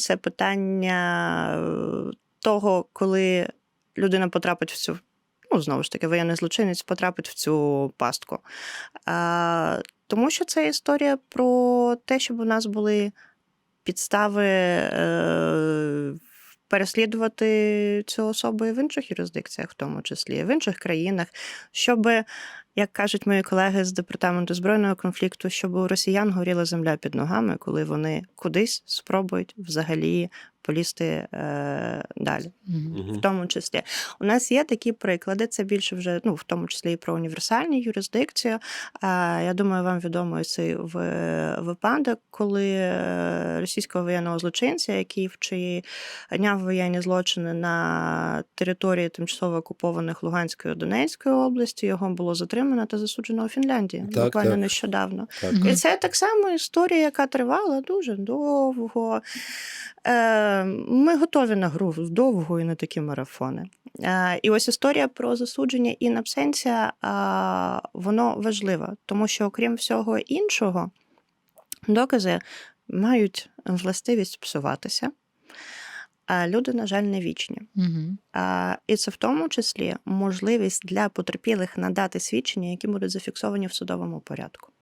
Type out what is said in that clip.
Це питання е, того, коли людина потрапить в цю. Ну, знову ж таки, воєнний злочинець потрапить в цю пастку. А, тому що це історія про те, щоб у нас були підстави е, переслідувати цю особу і в інших юрисдикціях, в тому числі, в інших країнах, щоб, як кажуть мої колеги з департаменту збройного конфлікту, щоб у росіян горіла земля під ногами, коли вони кудись спробують взагалі полізти е, далі Мгм. в тому числі. У нас є такі приклади, це більше вже, ну, в тому числі і про універсальні юрисдикцію. А, Я думаю, вам відомо цей в- випадок, коли е, російського воєнного злочинця, який вчиняв воєнні злочини на території тимчасово окупованих Луганської і Донецької області, його було затримано та засуджено у Фінляндії Так, буквально так. нещодавно. Так. І це так само історія, яка тривала дуже довго. Е, Ми готові на гру довго і на такі марафони. Е, І ось історія про засудження і абсенція, воно важливе, тому що, окрім всього іншого, докази мають властивість псуватися. А люди, на жаль, не вічні. Мгм. А, І це в тому числі можливість для потерпілих надати свідчення, які будуть зафіксовані в судовому порядку.